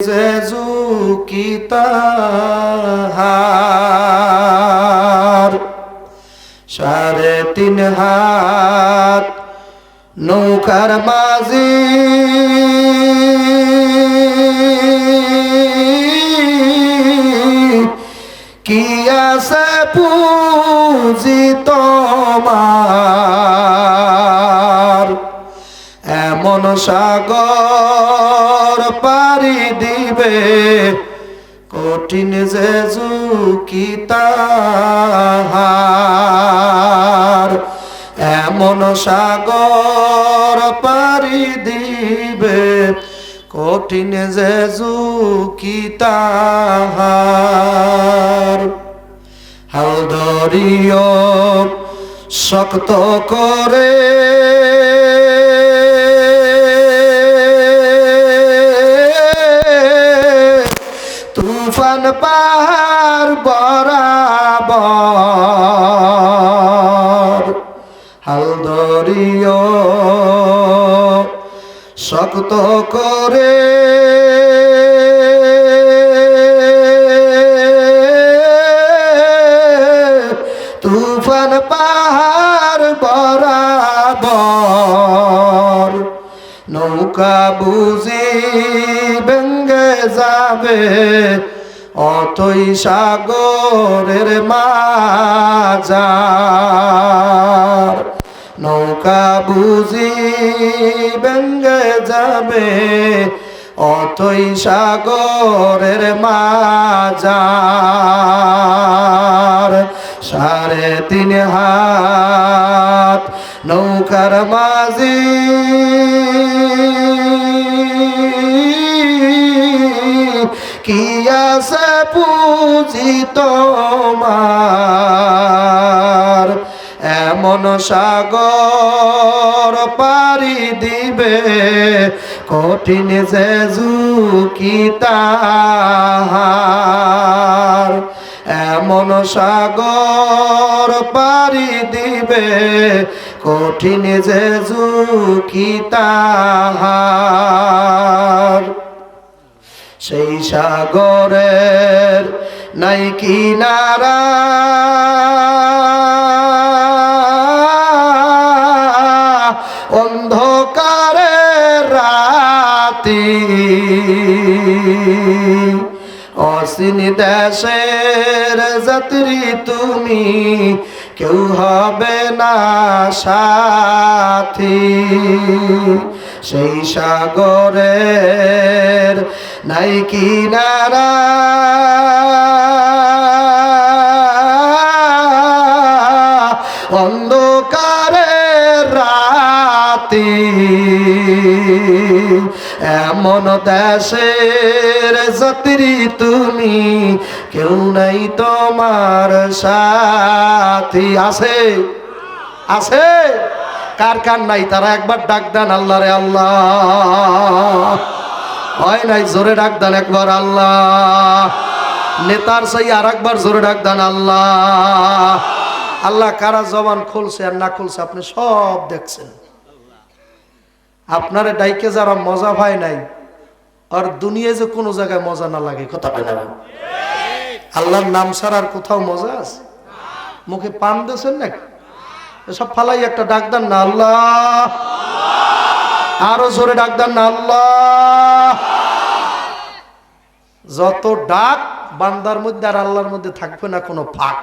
Jeju কি তাহার সাড়ে তিন হাত নৌকার মাঝি। কি আছে পুঁজি তোমার? এমন সাগর পারি দিবে। কঠিন যে ঝুঁকি তাহার, এমন সাগর পারি দিবে। কঠিন যে ঝুঁকি তাহার, হাল ধরিও শক্ত করে। তুফান পাহাড় বরাবর। হাল ধরিও শক্ত করে। তুফান পাহাড় বরাবর। নৌকা বুঝি ভেঙ্গে যাবে। অতই সাগরের মাজার নৌকা বুঝি ভেঙ্গে যাবে অতই সাগরের মাজার সাড়ে তিন হাত নৌকার মাঝি। কি আছে তোমার। এমন সাগর পারি দিবে, কঠিন যে ঝুঁকি তাহার। এমন সাগর পারি দিবে, কঠিন যে ঝুঁকি তাহার। সেই সাগরের নাই কিনারা। অন্ধকারে রাতি অসীন দেশের যাত্রী তুমি, কেউ হবে না সাথী। সেই সাগরের নাই কিনারা। অন্ধকারে রাতি এমন দেশের যাত্রী তুমি, কেউ নাই তোমার সাথী। আছে? আছে? কার কার নাই? তারা একবার ডাক দেন আল্লাহ রে আল্লাহ। হয় নাই, জোরে ডাক দেন একবার আল্লাহ। নেতার সেই আর একবার জোরে ডাক দেন আল্লাহ। আল্লাহ, কারা জবান খুলছে আর না খুলছে আপনি সব দেখছেন। আপনারে ডাইকে যারা মজা পায় নাই, আর দুনিয়ায় যে কোনো জায়গায় মজা না লাগে, কথা না আল্লাহর নাম ছাড়া আর কোথাও মজা আছে? মুখে পান দিয়েছেন নাকি? এসব ফালাই একটা ডাক দেন না আল্লাহ। আরও জোরে ডাক দেন না আল্লাহ। যত ডাক বান্দার মধ্যে আর আল্লাহর মধ্যে থাকবে না কোনো ফাঁক।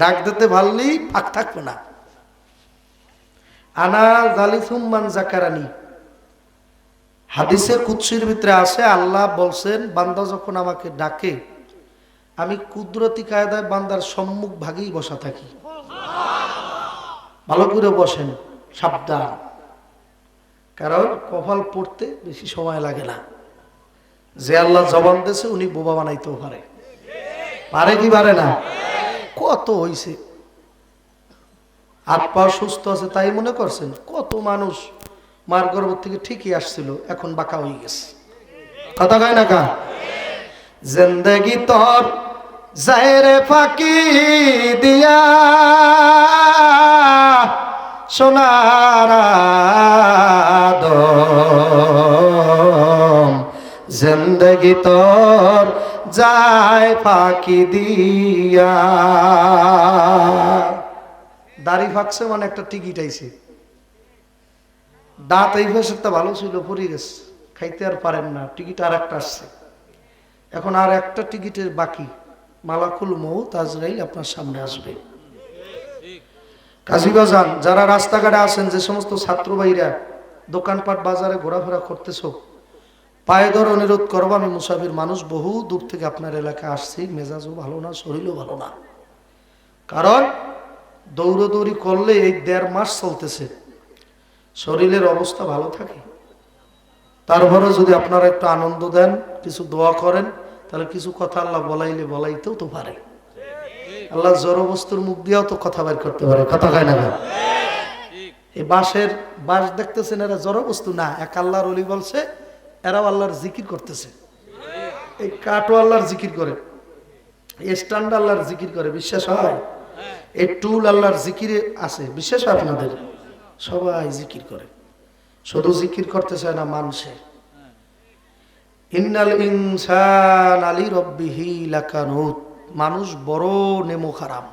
ডাক দিতে ভাললেই ফাঁক থাকবে না। আনা জালি সুম্মান জাকারানি হাদিসে কুৎসির ভিতরে আছে, আল্লাহ বলছেন, বান্দা যখন আমাকে ডাকে, আমি কুদরতি কায়দায় বান্দার সম্মুখ ভাগেই বসা থাকি। ভালো করে বসেন, সাবধান। কারণ কপাল পড়তে বেশি সময় লাগে না। যে আল্লাহ জবান দিয়েছে, উনি বোবা বানাইতেও পারে। পারে কি পারে না? কত হইছে। হাত পা সুস্থ আছে তাই মনে করছেন? কত মানুষ মার গর্ভ থেকে ঠিকই আসছিল, এখন বাঁকা হয়ে গেছে। কথা কয় না জিন্দগি তোর জাহেরে ফাঁকি দিয়া সোনার জিন্দগি তোর যায় ফাঁকি দিয়া। দাড়ি ফাঁকছে মানে একটা টিকিট আইছে। দাঁত এই ফেসেরটা ভালো ছিল পড়ে গেছে খাইতে আর পারেন না, টিকিট আর একটা আসছে। এখন আর একটা টিকিটের বাকি। মালাকুল মৌ তাজরাইল আপনার সামনে আসবে। কাজীবাজান যারা রাস্তাঘাটে আছেন, যে সমস্ত ছাত্র ভাইরা দোকানপাট বাজারে ঘোরাফেরা করতেছ পায়ে ধরে অনুরোধ করব আমি মুসাফির মানুষ বহু দূর থেকে আপনার এলাকায় আসছি মেজাজও ভালো না শরীরও ভালো না। কারণ দৌড়দৌড়ি করলে এই দেড় মাস চলতেছে শরীরের অবস্থা ভালো থাকে। তারপরে যদি আপনারা একটু আনন্দ দেন কিছু দোয়া করেন তাহলে কিছু কথা আল্লাহ বলাইলে বলাইতেও তো পারে। আল্লাহ জড় বস্তুর মুখ দিয়েও তো কথা বের করতে পারে কথা কয় না এই বাঁশের বাঁশ দেখতেছেন এরা জড় বস্তু না এক আল্লাহর অলি বলছে এরাও আল্লাহর জিকির করতেছে। এই কাঠও আল্লাহর জিকির করে। স্ট্যান্ড আল্লাহর জিকির করে, বিশ্বাস হয়? এই টুল আল্লাহর জিকিরে আছে, বিশ্বাস হয় আপনাদের? সবাই জিকির করে। শুধু জিকির করতে চায় না মানুষে ইন্নাল ইনসান আলী মানুষ বড় নেমো খারাম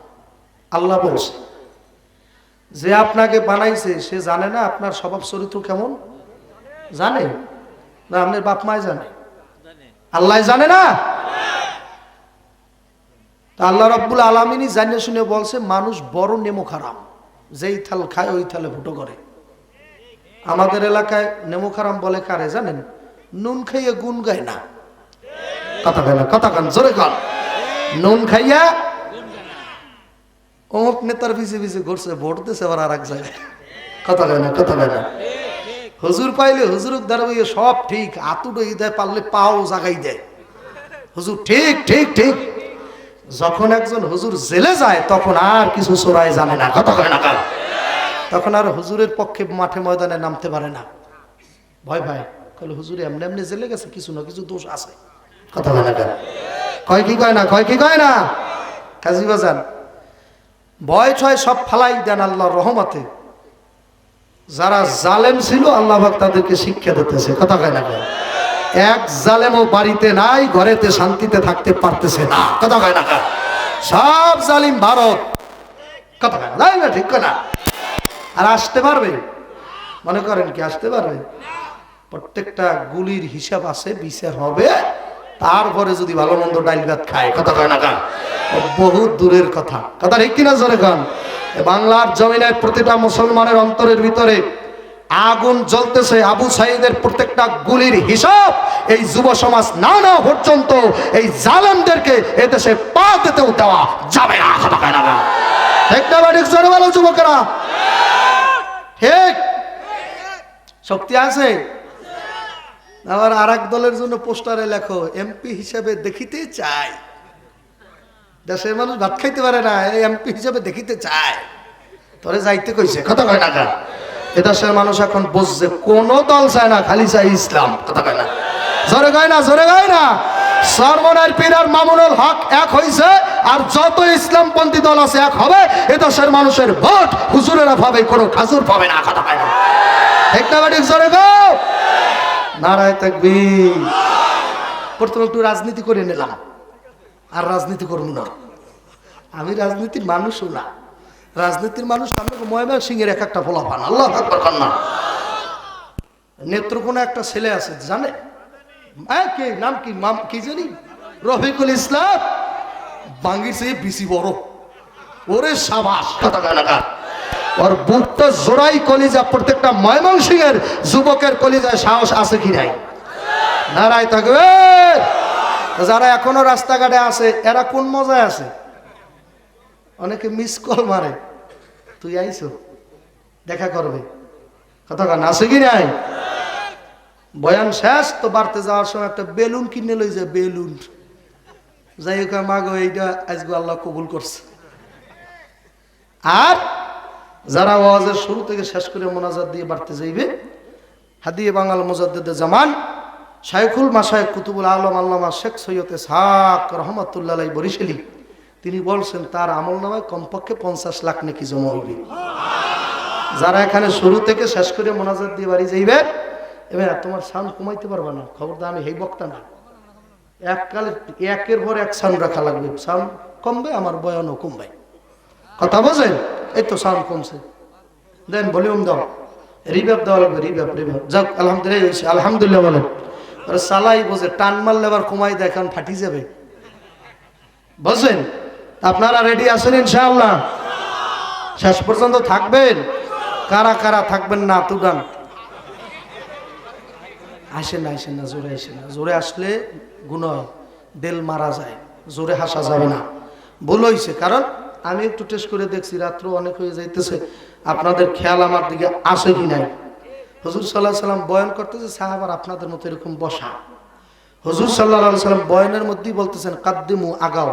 আল্লাহ বলছে, যে আপনাকে বানাইছে, সে জানে না আপনার স্বভাব চরিত্র কেমন? জানে। না, আপনার বাপ মায় জানে। আল্লাহ জানে না? তা আল্লাহ রব্বুল আলমিনী জানিয়ে শুনে বলছে, মানুষ বড় নেমো খারাম, যেই থাল খায়, ওই থালে ফুটো করে। আমাদের এলাকায় নেমো খারাম বলে কারে জানেন? নুন খাইয়ে গুন গায় না। কথা কয় না, কথা কান, জোরে কান। নুন খাইয়া অমুক নেতার পিছে পিছে ঘুরছে, ভোট দিছে আবার আর এক জায়গায়। কথা কয় না, কথা কয় না। হুজুর পাইলে হুজুর দাঁড়াবে সব ঠিক, আতুটো দেয় পারলে পাও জাগাই দেয়। হুজুর ঠিক ঠিক ঠিক। যখন একজন হুজুর জেলে যায়, তখন আর কিছু চোরাই জানে না, কথা কয় না তখন আর হুজুরের পক্ষে মাঠে ময়দানে নামতে পারে না। ভয় ভাই কলে হুজুর, এমনি এমনি জেলে গেছে, কিছু না কিছু দোষ আছে। কথা কয় না কয় কি কয় না, কয় কি কয় না? কাজী বাজান, ভয় ছয় সব ফালাই দেন আল্লাহর রহমতে। যারা জালেম ছিল, আল্লাহ পাক তাদেরকে শিক্ষা দিতেছে। কথা কয় না এক জালেমও বাড়িতে নাই, ঘরেতে শান্তিতে থাকতে পারতেছে না। কথা কয় না সব জালিম ভারত। কথা কয় না? না, ঠিক না আর আসতে পারবে? মনে করেন কি, আসতে পারবে? প্রত্যেকটা গুলির হিসাব আছে, বিচার হবে। তারপরে যদি ভালো মন্দ ডাইল ভাত খায়, কথা কয় না কান বহুত দূরের কথা। কথা ঠিক কিনা জোরে কান বাংলার জমিনের প্রতিটা মুসলমানের অন্তরের ভিতরে আগুন জ্বলতেছে, আবু সাইদের প্রত্যেকটা গুলির হিসাব এই যুব সমাজ না না পর্যন্ত এই জালেমদেরকে এদেশে পা দিতেও দেওয়া যাবে না, কথা কয় না কান ঠিক না বা ঠিক জোরে বলো যুবকেরা? ঠিক। শক্তি আছে? আবার আর দলের জন্য পোস্টারে লেখো এমপি হিসেবে দেখিতে চাই। দেশের মানুষ ভাত খাইতে পারে না এমপি হিসাবে দেখিতে চায়। তোরে যাইতে কইছে, কথা কয় না কেন? এ দেশের মানুষ এখন বুঝছে, কোন দল চায় না, খালি চাই ইসলাম। কথা কয় না? জোরে কয় না, জোরে কয় না? সরমনের পীর আর মামুনুল হক এক হইছে, আর যত ইসলামপন্থী দল আছে এক হবে। এ দেশের মানুষের ভোট হুজুরেরা পাবে কোনো খাজুর পাবে না, কথা কয় না? ঠিক না জোরে গো নারায় থাকবি প্রথমে একটু রাজনীতি করে নিলাম। আর রাজনীতি করব না। আমি রাজনীতির মানুষও না। রাজনীতির মানুষ আমরা ময়মা সিং এর এক একটা ফলা পান আল্লাহ কন্যা নেত্রকোনা একটা ছেলে আছে, জানে? কে, নাম কি? মাম, কি জানি? রফিকুল ইসলাম। বাঙ্গির চেয়ে বেশি বড়। ওরে সাবাস। কথা ওর বুকটা জোড়াই কলিজা, প্রত্যেকটা ময়মন ময়মনসিংহের যুবকের কলিজায় সাহস আছে কি নাই? নারায় থাকবে যারা এখনও রাস্তাঘাটে আছে, এরা কোন মজায় আছে? অনেকে মিস কল মারে। তুই আইছো দেখা করবে। কথা আছে কি নাই? বয়ান শেষ, তো বাড়তে যাওয়ার সময় একটা বেলুন কিনে লই যায় বেলুন। যাই হোক মাগো এইটা আজকে আল্লাহ কবুল করছে। আর যারা ওয়াজের শুরু থেকে শেষ করে মোনাজাত দিয়ে বাড়তে যাইবে, হাদিয়ে বাঙাল মোজাদ্দেদে জামান শাইখুল মাসায় কুতুবুল আলম আল্লামা শেখ সৈয়দে সাক রহমতুল্লাহ বরিশালী, তিনি বলছেন, তার আমল নামায় কমপক্ষে পঞ্চাশ লাখ নাকি জমা হবে। যারা এখানে শুরু থেকে শেষ করে মোনাজাত দিয়ে বাড়ি যাইবে, এবার তোমার সাউন্ড কমাইতে পারবে না। খবরদার, আমি হেই বক্তা না। এককালে একের পর এক সাউন্ড রাখা লাগবে। সান কমবে, আমার বয়ানও কমবে। কথা বোঝেন? এই তো সাউন্ড কমছে। দেন ভলিউম দাও। রিভাব দেওয়া লাগবে রিভাব রিভাব যাক, আলহামদুলিল্লাহ আলহামদুলিল্লাহ বলেন। সালাই বোঝে, টান মারলে আবার কমাই দেয়, এখন ফাটি যাবে। বুঝলেন আপনারা রেডি আছেন ইনশাআল্লাহ? শেষ পর্যন্ত থাকবেন? কারা কারা থাকবেন না তুগান আসেন না আসেন না, জোরে আসেন না। জোরে আসলে গুণ দেল মারা যায়। জোরে হাসা যাবে না। ভুল হয়েছে, কারণ আমি একটু টেস্ট করে দেখছি রাত্র অনেক হয়ে যাইতেছে। আপনাদের খেয়াল আমার দিকে আসে কি নাই? হজুর সাল্লাহ সাল্লাম বয়ান করতেছে সাহাবার আপনাদের মতো এরকম বসা। হজুর সাল্লাহ সাল্লাম বয়ানের মধ্যেই বলতেছেন, কাদ্দিমু, আগাও।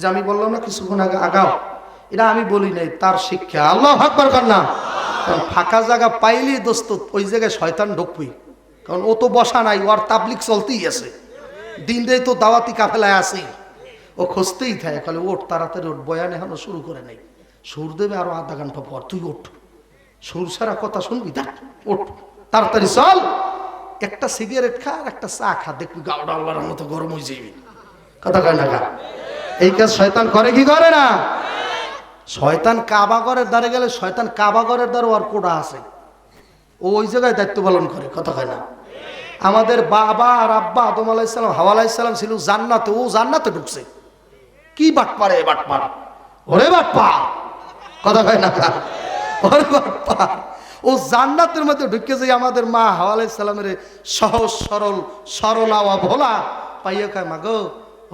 যে আমি বললাম না, কিছুক্ষণ আগে, আগাও। এটা আমি বলি নাই, তার শিক্ষা। আল্লাহ আকবর কর না। কারণ ফাঁকা জায়গা পাইলেই দোস্ত, ওই জায়গায় শয়তান ঢুকবই কারণ ও তো বসা নাই, ওর তাবলিক চলতেই আছে। দিন দেয় তো দাওয়াতি কাফেলায় আছেই ও খুঁজতেই থাকে, খালি ওঠ, তাড়াতাড়ি ওঠ, বয়ান এখনও শুরু করে নেই। সুর দেবে আরও আধা ঘণ্টা পর, তুই ওঠ। সুর সারা কথা শুনবি? দেখ, ওঠ। তাড়াতাড়ি চল। একটা সিগারেট খা আর একটা চা খা, দেখবি গাওডা আল্লাহর মতো গরম হয়ে যাবি কথা কয় না খা এই কাজ শয়তান করে কি করে না? শয়তান কাবাগরের দ্বারে গেলে শয়তান কাবাগরের দ্বারা ওর কোটা আছে। ও ওই জায়গায় দায়িত্ব পালন করে, কথা কয় না? আমাদের বাবা আর আব্বা আদম আলাইসালাম হাওয়া আলাইসালাম ছিল জান্নাতে, ও জান্নাতে ঢুকছে। কি বাটপারে বাটপার? ওরে বাটপা কথা কয় না ওরে বাটপা ও জান্নাতের মধ্যে ঢুকে যাই আমাদের মা হাওয়া আলাইসালামের সহজ, সরল সরল আওয়া ভোলা। পাইয়া খায় মাগো,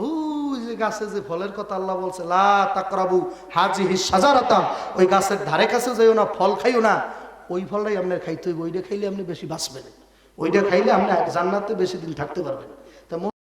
ওই যে গাছে যে ফলের কথা আল্লাহ বলছে, লা তাকরাবু হাজি হি ওই গাছের ধারে কাছে যাইও না, ফল খাইও না। ওই ফলটাই আপনার খাইতে হইব, ওইটা খাইলে আপনি বেশি বাঁচবেন। ওইটা খাইলে আপনি জান্নাতে বেশি দিন থাকতে পারবেন। তা